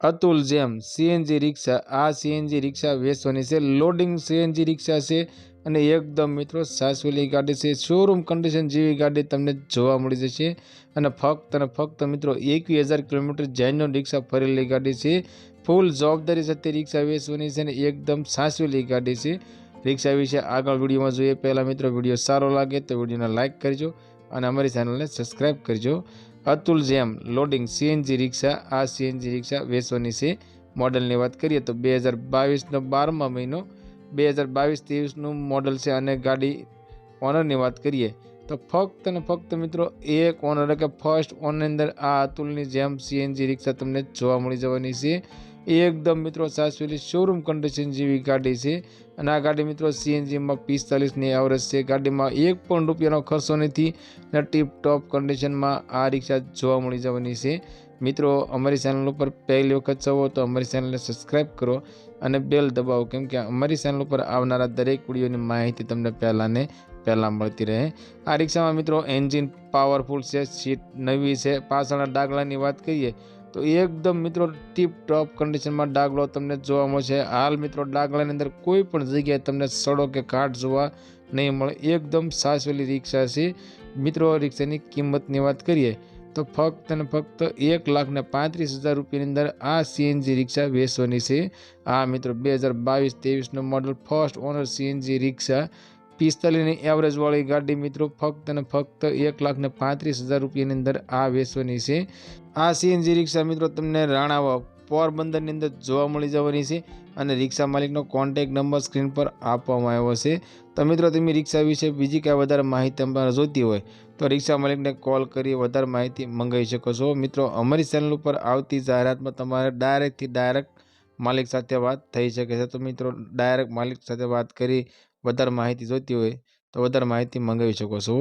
અતુલ જેમ સીએનજી રિક્ષા, આ સીએનજી રિક્ષા વેચવાની છે, લોડિંગ સીએનજી રિક્ષા છે અને એકદમ મિત્રો સાસવેલી ગાડી છે શોરૂમ કન્ડિશન જેવી ગાડી તમને જોવા મળી જશે. અને ફક્ત અને ફક્ત મિત્રો એકવીસ હજાર કિલોમીટર જૈનો રિક્ષા ફરેલી ગાડી છે. ફૂલ જવાબદારી સાથે રિક્ષા વેચવાની છે અને એકદમ સાસવેલી ગાડી છે. રિક્ષા વિશે આગળ વિડીયોમાં જોઈએ. પહેલાં મિત્રો વીડિયો સારો લાગે તો વિડીયોને લાઇક કરજો અને અમારી ચેનલને સબસ્ક્રાઈબ કરજો. અતુલ જેમ લોડિંગ સીએનજી રિક્ષા, આ સીએનજી રિક્ષા વેચવાની છે. મોડલની વાત કરીએ તો બે હજાર બાવીસનો બારમા મહિનો, બે હજાર બાવીસ ત્રેવીસનું મોડલ છે અને ગાડી ઓનરની વાત કરીએ તો ફક્ત અને ફક્ત મિત્રો એક ઓનર કે ફર્સ્ટ ઓનરની અંદર આ અતુલની જેમ સીએનજી રિક્ષા તમને જોવા મળી જવાની છે. એકદમ મિત્રો સાસવેલી શોરૂમ કન્ડિશન જેવી ગાડી છે. અને આ ગાડી મિત્રો સીએનજીમાં પિસ્તાલીસની એવરેજ છે. ગાડીમાં એક પણ રૂપિયાનો ખર્ચો નથી અને ટીપ ટોપ કન્ડિશનમાં આ રિક્ષા જોવા મળી જવાની છે. મિત્રો, અમારી ચેનલ ઉપર પહેલી વખત છો તો અમારી ચેનલને સબસ્ક્રાઈબ કરો અને બેલ દબાવો, કેમ કે અમારી ચેનલ ઉપર આવનારા દરેક વિડીયોની માહિતી તમને પહેલાં ને પહેલાં મળતી રહે. આ રિક્ષામાં મિત્રો એન્જિન પાવરફુલ છે સીટ નવી છે. પાછળના ડાગલાની વાત કરીએ તો એકદમ મિત્રો ટીપ ટોપ કન્ડિશનમાં ડાગલો તમને જોવા મળશે. હાલ મિત્રો ડાગલાની અંદર કોઈ પણ જગ્યાએ તમને સડો કે કાટ જોવા નહીં મળે. એકદમ સાસવેલી રિક્ષા છે. મિત્રો રિક્ષાની કિંમતની વાત કરીએ તો ફક્ત અને ફક્ત એક લાખ ને પાંત્રીસ હજાર રૂપિયાની અંદર આ સીએનજી રિક્ષા વેચવાની છે. આ મિત્રો બે હજાર બાવીસ, ત્રેવીસનો મોડલ ફર્સ્ટ ઓનર સીએનજી રિક્ષા પિસ્તાલીસની એવરેજવાળી ગાડી મિત્રો ફક્ત અને ફક્ત એક લાખ ને પાંત્રીસ હજાર રૂપિયાની અંદર આ વેચવાની છે. આ સીએનજી રિક્ષા મિત્રો તમને રાણાવા પોરબંદરની અંદર જોવા મળી જવાની છે અને રિક્ષા માલિકનો કોન્ટેક નંબર સ્ક્રીન પર આપવામાં આવ્યો છે. તો મિત્રો, તમે રિક્ષા વિશે બીજી કાંઈ વધારે માહિતી તમારે જોઈતી હોય તો રિક્ષા માલિકને કોલ કરી વધારે માહિતી મંગાવી શકો છો. મિત્રો, અમારી ચેનલ ઉપર આવતી જાહેરાતમાં તમારે ડાયરેક્ટથી ડાયરેક્ટ માલિક સાથે વાત થઈ શકે છે. તો મિત્રો ડાયરેક્ટ માલિક સાથે વાત કરી વધારે માહિતી જોઈતી હોય તો વધારે માહિતી મંગાવી શકો છો.